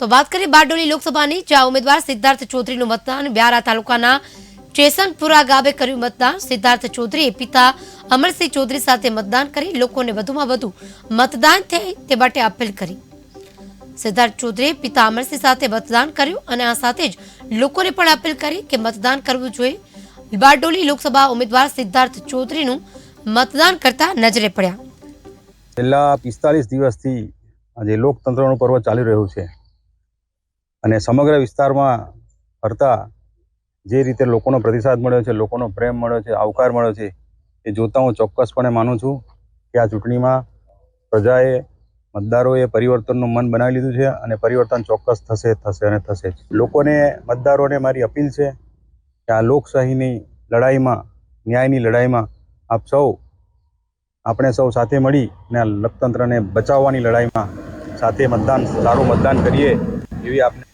તો વાત કરીએ બારડોલી લોકસભાની, જ્યાં ઉમેદવાર સિદ્ધાર્થ ચૌધરીનું મતદાન વ્યારા તાલુકાના ચેસંગપુરા ગામે કર્યું મતદાન. સિદ્ધાર્થ ચૌધરીએ પિતા અમરસિંહ ચૌધરી સાથે મતદાન કરી લોકોને વધુમાં વધુ મતદાન થાય તે માટે અપીલ કરી. સિદ્ધાર્થ ચૌધરીએ પિતા અમરસિંહ સાથે મતદાન કર્યું અને આ સાથે જ લોકોને પણ અપીલ કરી કે મતદાન કરવું જોઈએ. બારડોલી લોકસભા ઉમેદવાર સિદ્ધાર્થ ચૌધરીનું મતદાન કરતા નજરે પડ્યા. છેલ્લા પિસ્તાલીસ દિવસથી આજે લોકતંત્રનું પર્વ ચાલી રહ્યું છે. અને સમગ્ર વિસ્તારમાં ફરતા જે રીતે લોકોનો પ્રતિસાદ મળ્યો છે, લોકોનો પ્રેમ મળ્યો છે, આવકાર મળ્યો છે, એ જોતાં હું ચોક્કસપણે માનું છું કે આ ચૂંટણીમાં પ્રજાએ, મતદારોએ પરિવર્તનનું મન બનાવી લીધું છે અને પરિવર્તન ચોક્કસ થશે થશે અને થશે જ. લોકોને, મતદારોને મારી અપીલ છે કે આ લોકશાહીની લડાઈમાં, ન્યાયની લડાઈમાં આપ સૌ, આપણે સૌ સાથે મળી અને આ લોકતંત્રને બચાવવાની લડાઈમાં સાથે મતદાન, સારું મતદાન કરીએ. એવી આપને